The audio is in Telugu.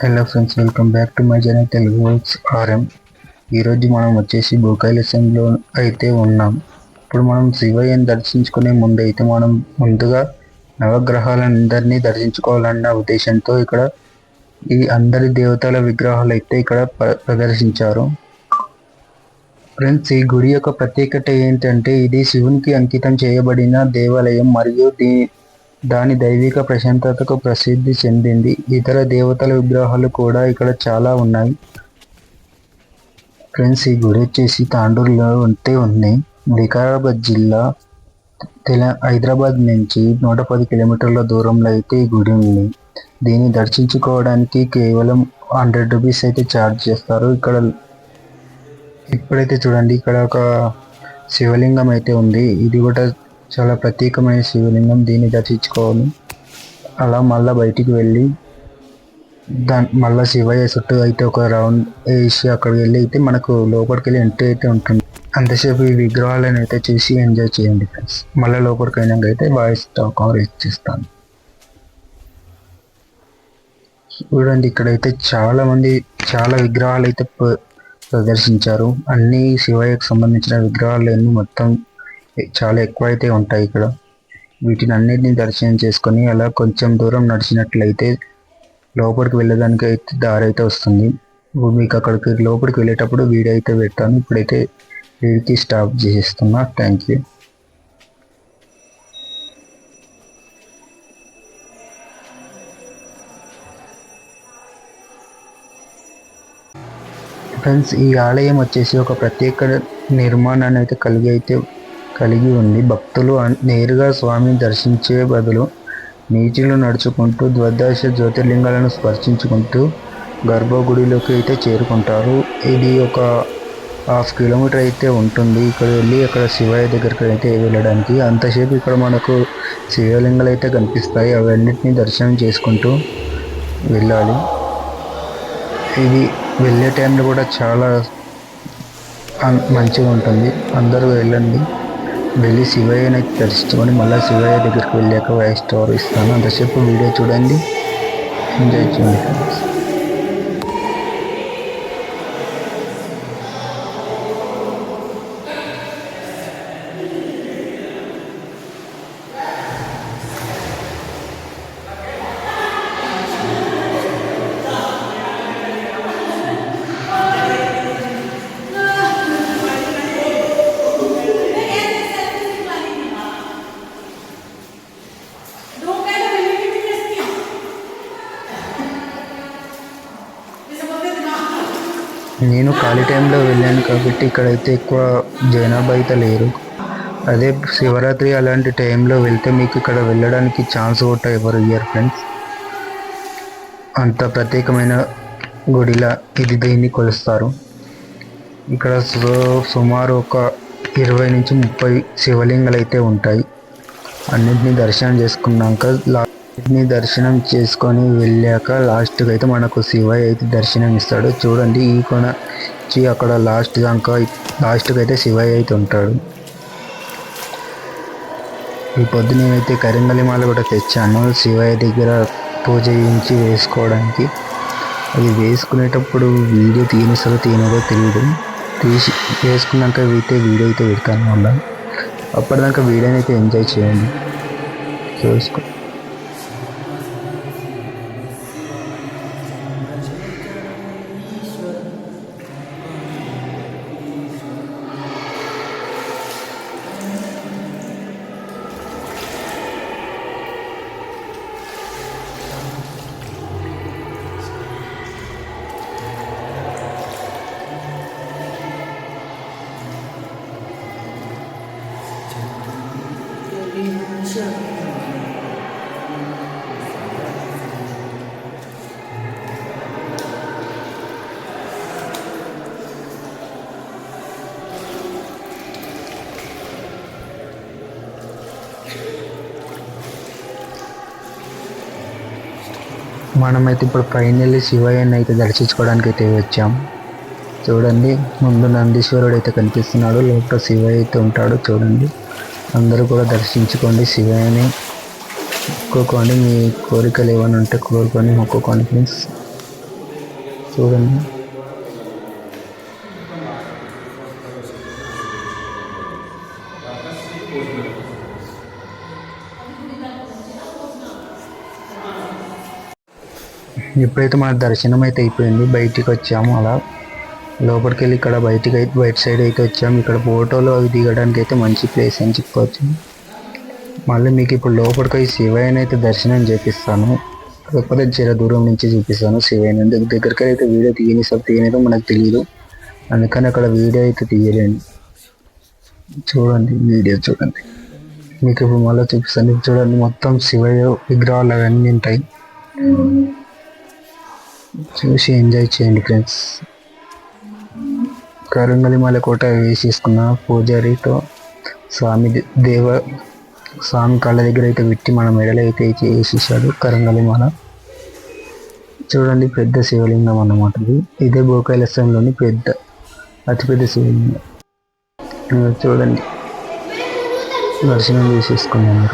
Hello friends welcome back to my channel Telugu works RM ఈరోజు మనం వచ్చేసి భూకైలసంలో అయితే ఉన్నాం. ఇప్పుడు మనం శివయ్యని దర్శించుకునే ముందు అయితే మనం ముందుగా నవగ్రహాలందరినీ దర్శించుకోవాలన్న ఉద్దేశంతో ఇక్కడ ఈ అందరి దేవతల విగ్రహాలు అయితే ఇక్కడ ప ప్రదర్శించారు. ఫ్రెండ్స్ ఈ గుడి యొక్క ప్రత్యేకత ఏంటంటే ఇది శివునికి అంకితం చేయబడిన దేవాలయం మరియు దీ దాని దైవిక ప్రశాంతతకు ప్రసిద్ధి చెందింది. ఇతర దేవతల విగ్రహాలు కూడా ఇక్కడ చాలా ఉన్నాయి. ఫ్రెండ్స్ ఈ గుడి వచ్చేసి తాండూరులో ఉంటే ఉంది. వికారాబాద్ జిల్లా తెల హైదరాబాద్ నుంచి నూట పది కిలోమీటర్ల దూరంలో అయితే ఈ గుడి ఉంది. దీన్ని దర్శించుకోవడానికి కేవలం హండ్రెడ్ రూపీస్ అయితే ఛార్జ్ చేస్తారు. ఇక్కడ ఇప్పుడైతే చూడండి ఇక్కడ ఒక శివలింగం అయితే ఉంది. ఇది కూడా చాలా ప్రత్యేకమైన శివలింగం దీన్ని దర్శించుకోవాలి. అలా మళ్ళా బయటికి వెళ్ళి దాని మళ్ళా శివయ్య చుట్టూ అయితే ఒక రౌండ్ వేసి అక్కడికి వెళ్ళి అయితే మనకు లోపలికి వెళ్ళి ఎంట్రీ అయితే ఉంటుంది. అంతసేపు ఈ విగ్రహాలను అయితే చూసి ఎంజాయ్ చేయండి ఫ్రెండ్స్. మళ్ళీ లోపలికి అయినాక అయితే వాయిస్ కవరేజ్ ఇచ్చేస్తాను చూడండి ఇక్కడైతే చాలా మంది చాలా విగ్రహాలు అయితే ప్ర- ప్రదర్శించారు. అన్ని శివయ్యకు సంబంధించిన విగ్రహాలు మొత్తం చాలా ఎక్కువ అయితే ఉంటాయి ఇక్కడ. వీటిని అన్నిటిని దర్శనం చేసుకొని అలా కొంచెం దూరం నడిచినట్లయితే లోపలికి వెళ్ళడానికి అయితే దారి అయితే వస్తుంది. మీకు అక్కడికి లోపలికి వెళ్ళేటప్పుడు వీడియో అయితే పెడతాను. ఇప్పుడైతే వీడికి స్టాప్ చేసేస్తున్నా. థ్యాంక్ యూ ఫ్రెండ్స్ ఈ ఆలయం వచ్చేసి ఒక ప్రత్యేక నిర్మాణాన్ని అయితే కలిగి అయితే కలిగి ఉంది భక్తులు నేరుగా స్వామిని దర్శించే బదులు నీటిలో నడుచుకుంటూ ద్వాదశ జ్యోతిర్లింగాలను స్పర్శించుకుంటూ గర్భగుడిలోకి అయితే చేరుకుంటారు. ఇది ఒక హాఫ్ కిలోమీటర్ అయితే ఉంటుంది. ఇక్కడ వెళ్ళి అక్కడ శివయ్య దగ్గరికి అయితే వెళ్ళడానికి. అంతసేపు ఇక్కడ మనకు శివలింగాలు అయితే కనిపిస్తాయి. అవన్నిటిని దర్శనం చేసుకుంటూ వెళ్ళాలి. ఇది వెళ్ళే టైంలో కూడా చాలా మంచిగా ఉంటుంది. అందరూ వెళ్ళండి. వెళ్ళి శివయ్యని అయితే దర్శించుకొని మళ్ళీ శివయ్య దగ్గరికి వెళ్ళాక వాయిస్ స్టోర్ ఇస్తాను. అంతసేపు వీడియో చూడండి. ఎంజాయ్ చేయండి. నేను ఖాళీ టైంలో వెళ్ళాను కాబట్టి ఇక్కడైతే ఎక్కువ జనాభా అయితే లేరు. అదే శివరాత్రి అలాంటి టైంలో వెళ్తే మీకు ఇక్కడ వెళ్ళడానికి ఛాన్స్ కూడా ఎవరు ఇయర్ ఫ్రెండ్స్. అంత ప్రత్యేకమైన గుడిలా ఇది దీన్ని కొలుస్తారు? ఇక్కడ సుమారు ఒక ఇరవై నుంచి ముప్పై శివలింగాలు అయితే ఉంటాయి. అన్నింటినీ దర్శనం చేసుకున్నాక లాస్ట్ని దర్శనం చేసుకొని వెళ్ళాక లాస్ట్కి అయితే మనకు శివయ్య అయితే దర్శనం ఇస్తాడు. చూడండి ఈ కొన అక్కడ లాస్ట్ దాకా లాస్ట్కి అయితే శివయ్య అయితే ఉంటాడు. ఈ పొద్దు నేనైతే కరింగలిమాల కూడా తెచ్చాను. శివయ్య దగ్గర పూజ చేయించి వేసుకోవడానికి. అది వేసుకునేటప్పుడు వీడియో తీనిస్తారో తీయనదో తెలియదు తీసి వేసుకున్నాక అయితే వీడియో అయితే పెడతాను మళ్ళీ. అప్పటిదాకా వీడియోని అయితే ఎంజాయ్ చేయండి. చూసుకో మనమైతే ఇప్పుడు ఫైనల్లీ శివయ్యని అయితే దర్శించుకోవడానికి అయితే వచ్చాం. చూడండి ముందు నందీశ్వరుడు అయితే కనిపిస్తున్నాడు లోపల శివయ్య అయితే ఉంటాడు చూడండి. అందరూ కూడా దర్శించుకోండి శివాని మొక్కుకోండి మీ కోరికలు ఏమైనా ఉంటే కోరుకొని మొక్కుకోండి ఫ్రెండ్స్ చూడండి. ఎప్పుడైతే మన దర్శనం అయితే అయిపోయింది బయటికి వచ్చాము అలా లోపలికి వెళ్ళి ఇక్కడ బయటికి అయితే బయట సైడ్ అయితే వచ్చాము ఇక్కడ ఫోటోలు అవి దిగడానికి అయితే మంచి ప్లేస్ అని చెప్పవచ్చు మళ్ళీ మీకు ఇప్పుడు లోపలికి పోయి శివయ్యని అయితే దర్శనం చేపిస్తాను. లేకపోతే జర దూరం నుంచి చూపిస్తాను శివయ్యని. దగ్గరికి అయితే వీడియో తీయని సబ్ తీయనిదో మనకు తెలియదు అందుకని అక్కడ వీడియో అయితే తీయలేను. చూడండి వీడియో చూడండి. మీకు ఇప్పుడు మళ్ళీ చూపిస్తాను. చూడండి మొత్తం శివయ్య విగ్రహాలు అవన్నీ ఉంటాయి. చూసి ఎంజాయ్ చేయండి ఫ్రెండ్స్. కరంగలిమల కోట వేసేసుకున్న పూజారితో స్వామి దేవ స్వామి కళ్ళ దగ్గర అయితే పెట్టి మన మెడలు అయితే వేసేసాడు కరంగలిమాల. చూడండి పెద్ద శివలింగం అన్నమాట ఇది. ఇదే గోకైలస్యంలోని పెద్ద అతిపెద్ద శివలింగం. చూడండి. దర్శనం చేసేసుకున్నాం